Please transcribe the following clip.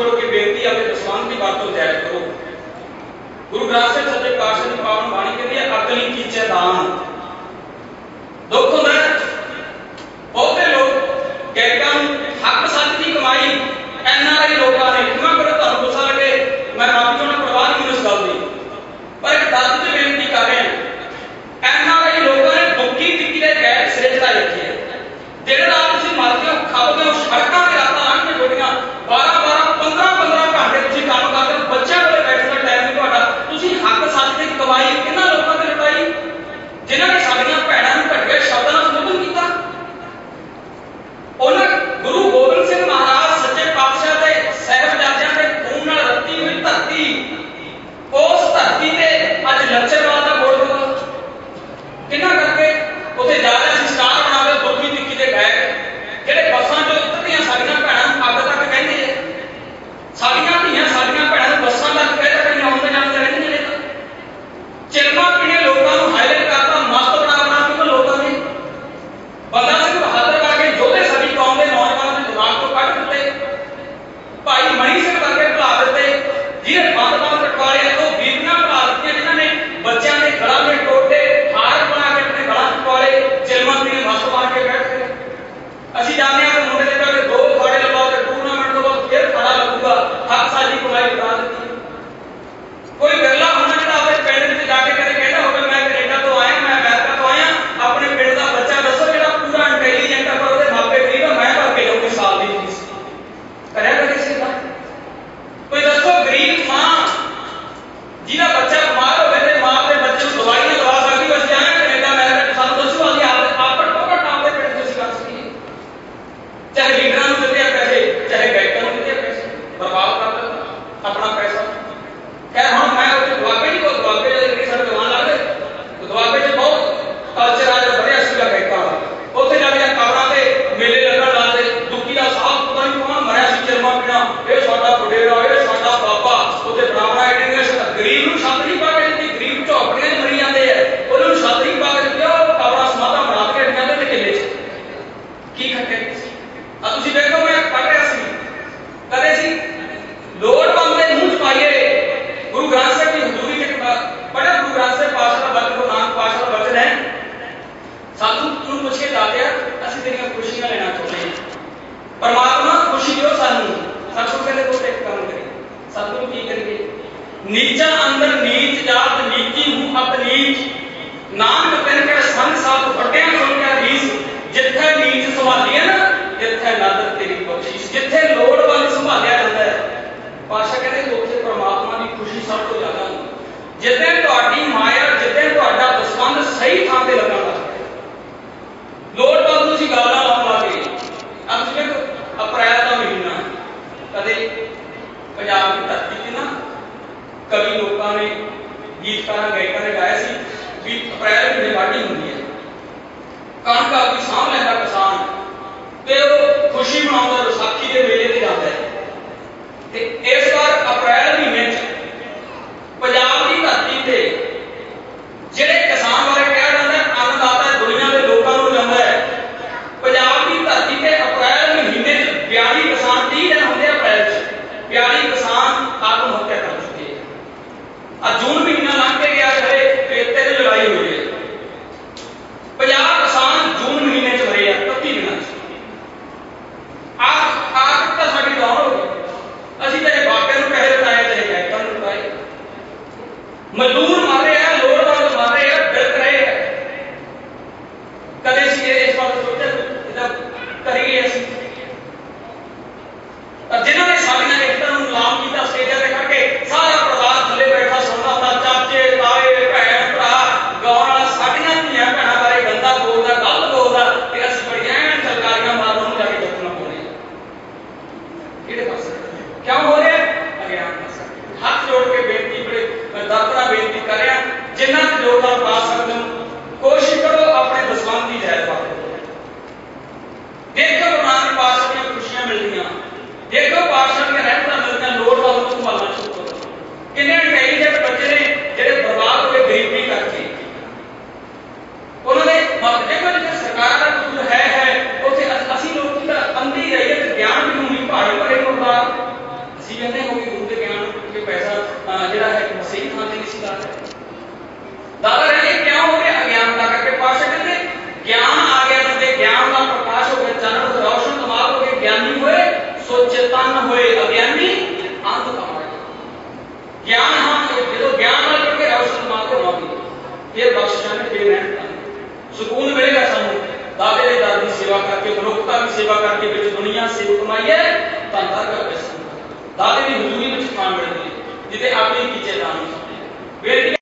ਕਰੋ ਕਿ ਬੇਨਤੀ ਅਤੇ ਦਸਵੰਦ ਦੀ ਵਰਤੋਂ ਜਾਇਜ਼ ਕਰੋ। ਗੁਰੂ ਗ੍ਰੰਥ ਸਾਹਿਬ ਸੱਚੇ ਪਾਤਸ਼ਾਹ ਦੀ ਪਾਵਨ ਬਾਣੀ ਕਹਿੰਦੀ ਹੈ, ਅਕਲੀ ਕੀਚੇ ਦਾਨ ਦੁੱਖ ਹੁੰਦਾ ¿Qué tal? ਸਾਨੂੰ ਤੂੰ ਪੁੱਛੇ ਦਾਤਿਆ ਅਸੀਂ ਤੇਰੀਆਂ ਖੁਸ਼ੀਆਂ ਲੈਣਾ ਚਾਹੁੰਦੇ ਹਾਂ। ਪਰਮਾਤਮਾ ਖੁਸ਼ੀ ਦਿਓ ਸਾਨੂੰ। ਸਤਿਗੁਰੂ ਕਹਿੰਦੇ ਕੋਲ ਇੱਕ ਕੰਮ ਕਰੇ ਸਤਿਗੁਰੂ ਕੀ ਕਰਨਗੇ ਨੀਚਾ ਅੰਦਰ ਨੀਚ ਜਾਤ ਨੀਤੀ ਹੂੰ ਅਤ ਨਾਨਕ ਤਿਨ ਕੇ ਸੰਗ ਸਾਥ ਫਟਿਆ ਸੁਣ ਕੇ ਰੀਸ। ਜਿੱਥੇ ਨੀਚ ਸੰਭਾਲੀਆਂ ਨਾ, ਜਿੱਥੇ ਨਾਦਰ ਤੇਰੀ ਬਖਸ਼ਿਸ਼। ਜਿੱਥੇ ਲੋੜਵੰਦ ਸੰਭਾਲਿਆ ਜਾਂਦਾ ਹੈ। ਪਾਸ਼ਾ ਕਹਿੰਦੇ ਉੱਥੇ ਪਰਮਾਤਮਾ ਦੀ ਖੁਸ਼ੀ ਸਭ ਤੋਂ ਜ਼ਿਆਦਾ ਹੁੰਦੀ ਜਿੱਥੇ ਕੇ ਲਾਇਆ ਸੀ ਵੀ ਅਪ੍ਰੈਲ ਮਹੀਨੇ ਵਾਢੀ ਹੁੰਦੀ ਹੈ। ਕਣਕ ਆਪਣੀ ਸਾਂਭ ਲੈਂਦਾ ਕਿਸਾਨ ਤੇ ਉਹ ਖੁਸ਼ੀ ਮਨਾਉਂਦਾ ਵਿਸਾਖੀ ਦੇ ਮੇਲੇ ਤੇ ਜਾਂਦਾ ਹੈ। ਤੇ ਇਸ мы думаем, cannot build up ਫਿਰ ਬਖਸ਼ਿਸ਼ਾਂ ਨੇ ਫਿਰ ਰਹਿਣ ਸਕੂਨ ਮਿਲੇਗਾ ਸਾਨੂੰ। ਦਾਦੇ ਦੇ ਦਰ ਦੀ ਸੇਵਾ ਕਰਕੇ ਮਨੁੱਖਤਾ ਦੀ ਸੇਵਾ ਕਰਕੇ ਵਿੱਚ ਦੁਨੀਆ ਸੇਵ ਕਮਾਈਏ ਤਾਂ ਦਰ ਕਰ ਦਾਦੇ ਦੀ ਹਜ਼ੂਰੀ ਵਿੱਚ ਖਾਣ ਮਿਲਦੀ ਹੈ ਜਿੱਤੇ ਆਪਣੀ ਕੀਚੇ ਦਾਨ ਬੇਟੀਆਂ